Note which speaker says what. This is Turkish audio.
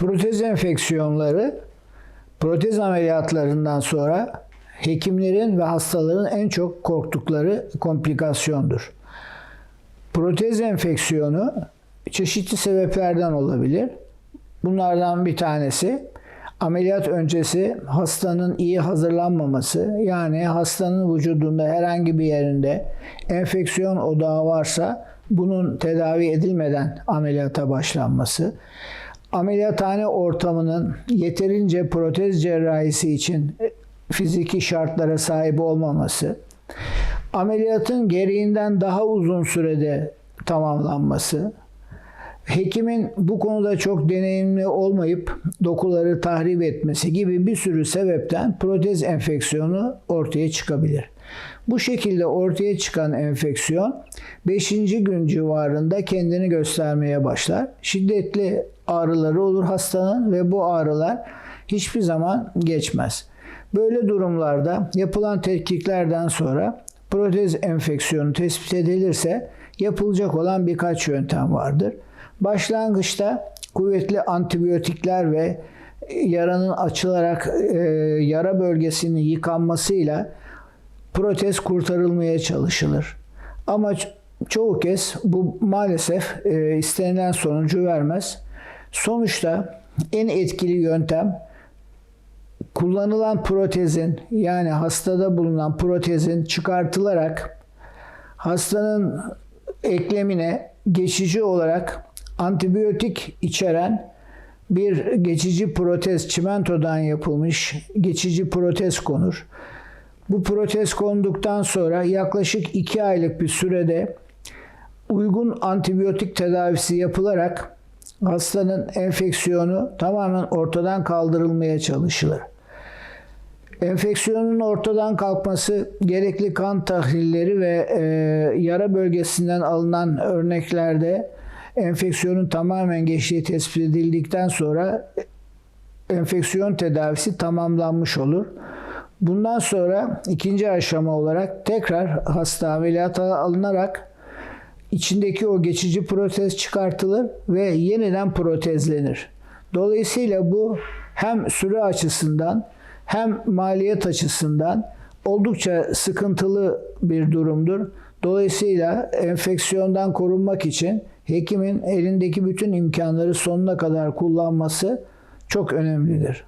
Speaker 1: Protez enfeksiyonları protez ameliyatlarından sonra hekimlerin ve hastaların en çok korktukları komplikasyondur. Protez enfeksiyonu çeşitli sebeplerden olabilir. Bunlardan bir tanesi ameliyat öncesi hastanın iyi hazırlanmaması yani hastanın vücudunda herhangi bir yerinde enfeksiyon odağı varsa bunun tedavi edilmeden ameliyata başlanması. Ameliyathane ortamının yeterince protez cerrahisi için fiziki şartlara sahip olmaması. Ameliyatın gereğinden daha uzun sürede tamamlanması, hekimin bu konuda çok deneyimli olmayıp dokuları tahrip etmesi gibi bir sürü sebepten protez enfeksiyonu ortaya çıkabilir. Bu şekilde ortaya çıkan enfeksiyon 5. gün civarında kendini göstermeye başlar. Şiddetli ağrıları olur hastanın ve bu ağrılar hiçbir zaman geçmez. Böyle durumlarda yapılan tetkiklerden sonra protez enfeksiyonu tespit edilirse yapılacak olan birkaç yöntem vardır. Başlangıçta kuvvetli antibiyotikler ve yaranın açılarak e, yara bölgesinin yıkanmasıyla protez kurtarılmaya çalışılır. Ama ço- çoğu kez bu maalesef e, istenilen sonucu vermez. Sonuçta en etkili yöntem kullanılan protezin yani hastada bulunan protezin çıkartılarak hastanın eklemine geçici olarak antibiyotik içeren bir geçici protez çimentodan yapılmış geçici protez konur. Bu protez konduktan sonra yaklaşık 2 aylık bir sürede uygun antibiyotik tedavisi yapılarak hastanın enfeksiyonu tamamen ortadan kaldırılmaya çalışılır. Enfeksiyonun ortadan kalkması gerekli kan tahlilleri ve e, yara bölgesinden alınan örneklerde enfeksiyonun tamamen geçtiği tespit edildikten sonra enfeksiyon tedavisi tamamlanmış olur. Bundan sonra ikinci aşama olarak tekrar hasta ameliyata alınarak içindeki o geçici protez çıkartılır ve yeniden protezlenir. Dolayısıyla bu hem süre açısından hem maliyet açısından oldukça sıkıntılı bir durumdur. Dolayısıyla enfeksiyondan korunmak için hekimin elindeki bütün imkanları sonuna kadar kullanması çok önemlidir.